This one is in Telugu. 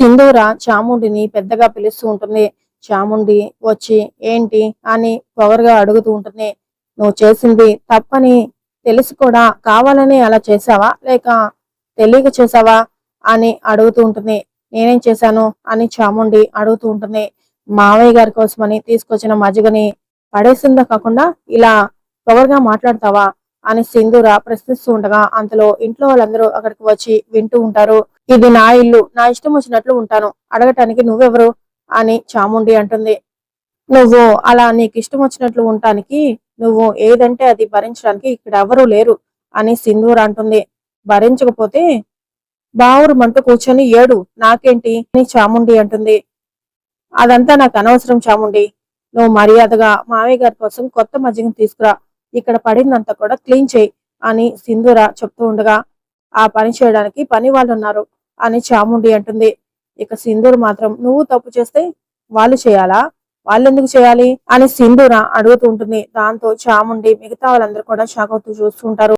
సింధూర చాముండిని పెద్దగా పిలుస్తూ ఉంటుంది. చాముండి వచ్చి ఏంటి అని పొగరుగా అడుగుతూ ఉంటుంది. నువ్వు చేసింది తప్పని తెలిసి కూడా కావాలని అలా చేసావా? లేక తెలియక చేసావా? అని అడుగుతూ ఉంటుంది. నేనేం చేశాను? అని చాముండి అడుగుతూ ఉంటుంది. మావయ్య గారి కోసమని తీసుకొచ్చిన మజ్జిగని పడేసిందా కాకుండా ఇలా పొగరుగా మాట్లాడతావా? అని సింధూర ప్రశ్నిస్తూ ఉండగా అంతలో ఇంట్లో వాళ్ళందరూ అక్కడికి వచ్చి వింటూ ఉంటారు. ఇది నా ఇల్లు నా ఇష్టం వచ్చినట్లు ఉంటాను. అడగటానికి నువ్వెవరు? అని చాముండి అంటుంది. నువ్వు అలా నీకు ఇష్టం వచ్చినట్లు ఉండటానికి నువ్వు ఏదంటే అది భరించడానికి ఇక్కడ ఎవరూ లేరు అని సింధూర్ అంటుంది. భరించకపోతే బావురు మంట కూర్చొని ఏడు నాకేంటి? అని చాముండి అంటుంది. అదంతా నాకు అనవసరం చాముండి. నువ్వు మర్యాదగా మామయ్య గారి కోసం కొత్త మజ్జిగను తీసుకురా. ఇక్కడ పడిందంతా కూడా క్లీన్ చేయి అని సింధూర చెప్తూ ఉండగా ఆ పని చేయడానికి పని వాళ్ళు ఉన్నారు అని చాముండి అంటుంది. ఇక సింధూర్ మాత్రం నువ్వు తప్పు చేస్తే వాళ్ళు చేయాలా? వాళ్ళు ఎందుకు చేయాలి? అని సింధూర అడుగుతూ ఉంటుంది. దాంతో చాముండి మిగతా వాళ్ళందరూ కూడా షాక్ అవుతూ చూస్తుంటారు.